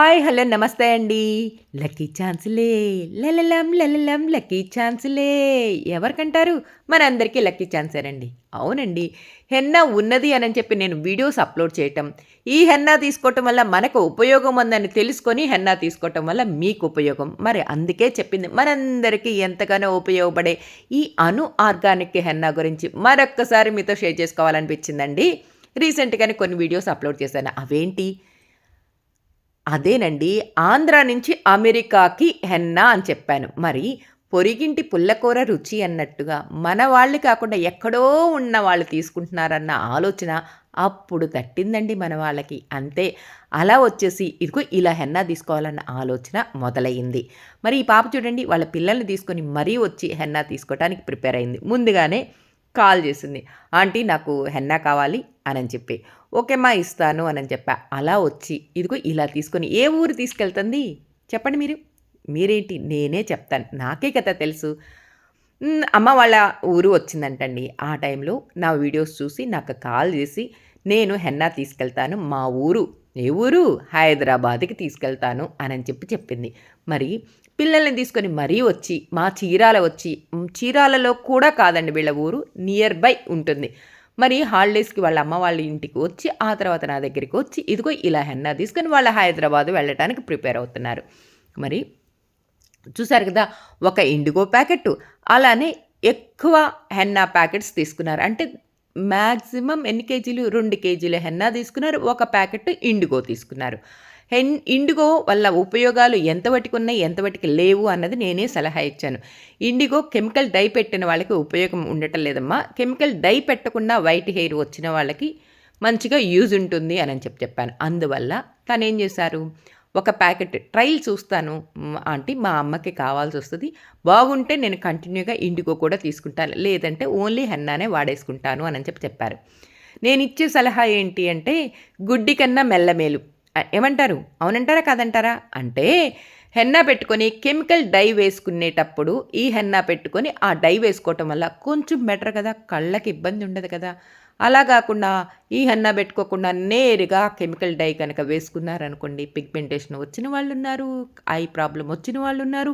Hi hello నమస్తే అండి. Lucky ఛాన్స్లే లలలం లలలం లక్కీ ఛాన్స్లే ఎవరికంటారు? మనందరికీ లక్కీ ఛాన్సేనండి అవునండి. హెన్నా ఉన్నది అని చెప్పి నేను వీడియోస్ అప్లోడ్ చేయటం ఈ హెన్నా తీసుకోవటం వల్ల మనకు ఉపయోగం ఉందని తెలుసుకొని హెన్నా తీసుకోవటం వల్ల మీకు ఉపయోగం. మరి అందుకే చెప్పింది మనందరికీ ఎంతగానో ఉపయోగపడే ఈ అను ఆర్గానిక్ హెన్నా గురించి మరొక్కసారి మీతో షేర్ చేసుకోవాలనిపించిందండి. రీసెంట్గానే కొన్ని వీడియోస్ అప్లోడ్ చేశాను. అవేంటి? అదేనండి ఆంధ్ర నుంచి అమెరికాకి హెన్నా అని చెప్పాను. మరి పొరిగింటి పుల్లకూర రుచి అన్నట్టుగా మన వాళ్ళు కాకుండా ఎక్కడో ఉన్న వాళ్ళు తీసుకుంటున్నారన్న ఆలోచన అప్పుడు తట్టిందండి మన వాళ్ళకి. అంతే అలా వచ్చేసి ఇదిగో ఇలా హెన్నా తీసుకోవాలన్న ఆలోచన మొదలయ్యింది మరి ఈ పాప చూడండి వాళ్ళ పిల్లల్ని తీసుకొని మరీ వచ్చి హెన్నా తీసుకోవడానికి ప్రిపేర్ అయింది. ముందుగానే కాల్ చేసింది ఆంటీ నాకు హెన్నా కావాలి అని చెప్పి ఓకేమ్మా ఇస్తాను అని చెప్పా. అలా వచ్చి ఇదిగో ఇలా తీసుకొని ఏ ఊరు తీసుకెళ్తుంది? చెప్పండి మీరు. మీరేంటి? నేనే చెప్తాను. నాకే కదా తెలుసు. అమ్మ వాళ్ళ ఊరు వచ్చిందంటండి. ఆ టైంలో నా వీడియోస్ చూసి నాకు కాల్ చేసి నేను హెన్నా తీసుకెళ్తాను. మా ఊరు ఏ ఊరు? హైదరాబాద్కి తీసుకెళ్తాను అని చెప్పి చెప్పింది. మరి పిల్లల్ని తీసుకొని మరీ వచ్చి మా చీరాల వచ్చి చీరాలలో కూడా కాదండి వీళ్ళ ఊరు నియర్ బై ఉంటుంది. మరి హాలిడేస్కి వాళ్ళ అమ్మ వాళ్ళ ఇంటికి వచ్చి ఆ తర్వాత నా దగ్గరికి వచ్చి ఇదిగో ఇలా హెన్నా తీసుకొని వాళ్ళ హైదరాబాద్ వెళ్ళటానికి ప్రిపేర్ అవుతున్నారు. మరి చూసారు కదా ఒక ఇండిగో ప్యాకెట్ అలానే ఎక్కువ హెన్నా ప్యాకెట్స్ తీసుకున్నారు. అంటే మ్యాక్సిమం ఎన్ని కేజీలు? రెండు కేజీల హెన్నా తీసుకున్నారు. ఒక ప్యాకెట్ ఇండిగో తీసుకున్నారు. హెన్ ఇండిగో వల్ల ఉపయోగాలు ఎంతవటికి ఉన్నాయి ఎంతవటికి లేవు అన్నది నేనే సలహా ఇచ్చాను. ఇండిగో కెమికల్ డై పెట్టిన వాళ్ళకి ఉపయోగం ఉండటం లేదమ్మా. కెమికల్ డై పెట్టకుండా వైట్ హెయిర్ వచ్చిన వాళ్ళకి మంచిగా యూజ్ ఉంటుంది అని చెప్పి చెప్పాను. అందువల్ల తను ఏం చేశారు? ఒక ప్యాకెట్ ట్రైల్ చూస్తాను. అంటే మా అమ్మకి కావాల్సి వస్తుంది. బాగుంటే నేను కంటిన్యూగా ఇండిగో కూడా తీసుకుంటాను. లేదంటే ఓన్లీ హెన్నానే వాడేసుకుంటాను అని చెప్పి చెప్పారు. నేను ఇచ్చే సలహా ఏంటి అంటే గుడ్డి కన్నా మెల్లమేలు. ఏమంటారు? అవునంటారా కాదంటారా? అంటే హెన్నా పెట్టుకొని కెమికల్ డై వేసుకునేటప్పుడు ఈ హెన్నా పెట్టుకొని ఆ డై వేసుకోవటం వల్ల కొంచెం బెటర్ కదా కళ్ళకి ఇబ్బంది ఉండదు కదా. అలా కాకుండా ఈ హెన్నా పెట్టుకోకుండా నేరుగా కెమికల్ డై కనుక వేసుకున్నారనుకోండి పిగ్మెంటేషన్ వచ్చిన వాళ్ళు ఉన్నారు ఐ ప్రాబ్లం వచ్చిన వాళ్ళు ఉన్నారు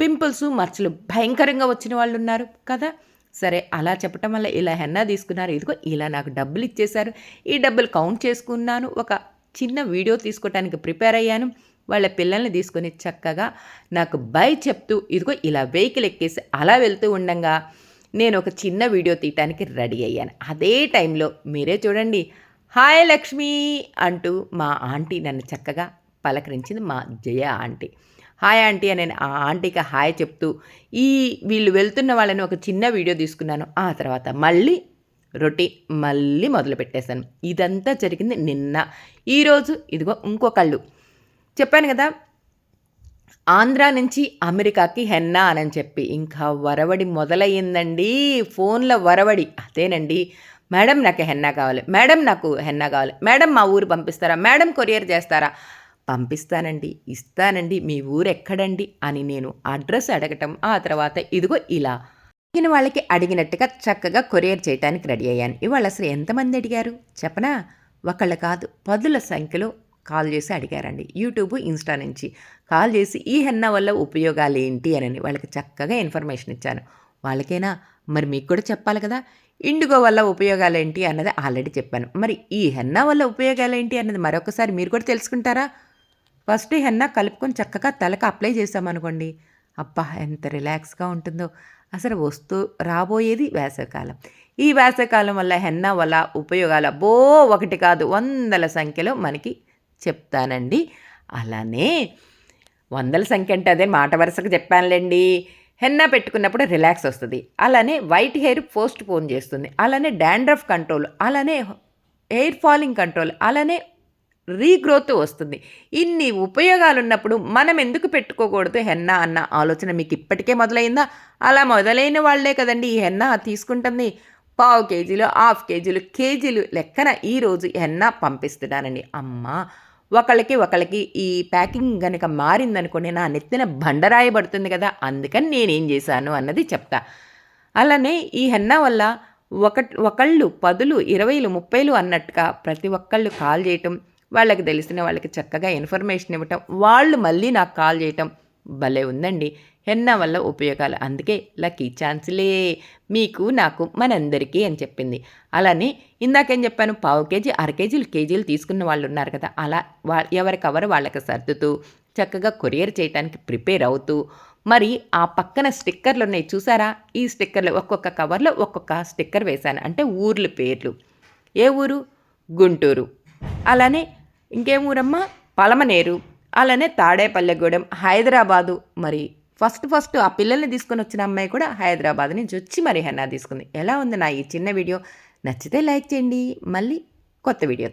పింపుల్స్ మచ్చలు భయంకరంగా వచ్చిన వాళ్ళు ఉన్నారు కదా. సరే అలా చెప్పటం వల్ల ఇలా హెన్నా తీసుకున్నారు ఇదిగో ఇలా నాకు డబ్బులు ఇచ్చేశారు ఈ డబ్బులు కౌంట్ చేసుకున్నాను ఒక చిన్న వీడియో తీసుకోవటానికి ప్రిపేర్ అయ్యాను. వాళ్ళ పిల్లల్ని తీసుకొని చక్కగా నాకు బై చెప్తూ ఇదిగో ఇలా వెహికల్ ఎక్కేసి అలా వెళ్తూ ఉండగా. నేను ఒక చిన్న వీడియో తీయటానికి రెడీ అయ్యాను. అదే టైంలో మీరే చూడండి. హాయ్ లక్ష్మి! అంటూ మా ఆంటీ నన్ను చక్కగా పలకరించింది మా జయ ఆంటీ. హాయ్ ఆంటీ అని ఆ ఆంటీకి హాయ్ చెప్తూ ఈ వీళ్ళు వెళ్తున్న వాళ్ళని ఒక చిన్న వీడియో తీసుకున్నాను. ఆ తర్వాత మళ్ళీ రొటీ మళ్ళీ మొదలు పెట్టేశాను ఇదంతా జరిగింది నిన్న. ఈరోజు ఇదిగో ఇంకొకళ్ళు చెప్పాను కదా ఆంధ్ర నుంచి అమెరికాకి హెన్నా అని చెప్పి. ఇంకా వరవడి మొదలయ్యిందండి. ఫోన్ల వరవడి. అదేనండి. మేడం నాకు హెన్నా కావాలి. మేడం నాకు హెన్నా కావాలి. మేడం మా ఊరు పంపిస్తారా? మేడం కొరియర్ చేస్తారా? పంపిస్తానండి. ఇస్తానండి. మీ ఊరు ఎక్కడండి అని నేను అడ్రస్ అడగటం. ఆ తర్వాత ఇదిగో ఇలా. నేను వాళ్ళకి అడిగినట్టుగా చక్కగా కొరియర్ చేయడానికి రెడీ అయ్యాను. ఇవాళ అసలు ఎంతమంది అడిగారు? చెప్పనా? ఒకళ్ళు కాదు పదుల సంఖ్యలో కాల్ చేసి అడిగారండి. యూట్యూబ్ ఇన్స్టా నుంచి కాల్ చేసి ఈ హెన్న వల్ల ఉపయోగాలు ఏంటి అని వాళ్ళకి చక్కగా ఇన్ఫర్మేషన్ ఇచ్చాను. వాళ్ళకైనా? మరి మీకు కూడా చెప్పాలి కదా? ఇండిగో వల్ల ఉపయోగాలు ఏంటి అన్నది ఆల్రెడీ చెప్పాను. మరి ఈ హెన్నా వల్ల ఉపయోగాలు ఏంటి అన్నది మరొకసారి మీరు కూడా తెలుసుకుంటారా? ఫస్ట్ హెన్నా కలుపుకొని చక్కగా తలకు అప్లై చేసామనుకోండి అబ్బా ఎంత రిలాక్స్గా ఉంటుందో. అసలు వస్తూ రాబోయేది వేసవికాలం. ఈ వేసవికాలం వల్ల హెన్నా వల్ల ఉపయోగాలు బో ఒకటి కాదు వందల సంఖ్యలో మనకి చెప్తానండి. అలానే వందల సంఖ్య అంటే అదే మాట వరుసకు చెప్పానులేండి. హెన్నా పెట్టుకున్నప్పుడు రిలాక్స్ వస్తుంది. అలానే వైట్ హెయిర్ పోస్ట్ పోన్ చేస్తుంది. అలానే డాండ్రఫ్ కంట్రోల్ అలానే హెయిర్ ఫాలింగ్ కంట్రోల్ అలానే రీగ్రోత్ వస్తుంది. ఇన్ని ఉపయోగాలు ఉన్నప్పుడు మనం ఎందుకు పెట్టుకోకూడదు? హెన్నా అన్న ఆలోచన మీకు ఇప్పటికే మొదలైందా? అలా మొదలైన వాళ్ళే కదండి ఈ హెన్నా తీసుకుంటుంది. పావు కేజీలు హాఫ్ కేజీలు కేజీలు లెక్కన ఈరోజు హెన్నా పంపిస్తున్నానండి. అమ్మ ఒకళ్ళకి ఒకళ్ళకి ఈ ప్యాకింగ్ కనుక మారిందనుకోండి నా నెత్తిన బండరాయబడుతుంది కదా అందుకని నేనేం చేశాను అన్నది చెప్తా. అలానే ఈ హెన్నా వల్ల ఒక ఒకళ్ళు పదులు ఇరవైలు ముప్పైలు అన్నట్టుగా ప్రతి ఒక్కళ్ళు కాల్ చేయటం వాళ్ళకి తెలిసిన వాళ్ళకి చక్కగా ఇన్ఫర్మేషన్ ఇవ్వటం వాళ్ళు మళ్ళీ నాకు కాల్ చేయటం భలే ఉందండి. హెన్నా వల్ల ఉపయోగాలు. అందుకే లక్కీ ఛాన్స్లే. మీకు నాకు మనందరికీ అని చెప్పింది. అలానే ఇందాకేం చెప్పాను పావు కేజీ అర కేజీలు కేజీలు తీసుకున్న వాళ్ళు ఉన్నారు కదా అలా వా ఎవరి వాళ్ళకి సర్దుతూ చక్కగా కొరియర్ చేయడానికి ప్రిపేర్ అవుతూ మరి ఆ పక్కన స్టిక్కర్లు ఉన్నాయి చూసారా? ఈ స్టిక్కర్లు ఒక్కొక్క కవర్లో ఒక్కొక్క స్టిక్కర్ వేశాను. అంటే ఊర్ల పేర్లు. ఏ ఊరు? గుంటూరు. అలానే ఇంకేం ఊరమ్మా? పలమనేరు. అలానే తాడేపల్లెగూడెం హైదరాబాదు. మరి ఫస్ట్ ఫస్ట్ ఆ పిల్లల్ని తీసుకొని వచ్చిన అమ్మాయి కూడా హైదరాబాద్ నుంచి వచ్చి మరి హెన్నా తీసుకుంది. ఎలా ఉంది నా ఈ చిన్న వీడియో? నచ్చితే లైక్ చేయండి. మళ్ళీ కొత్త వీడియో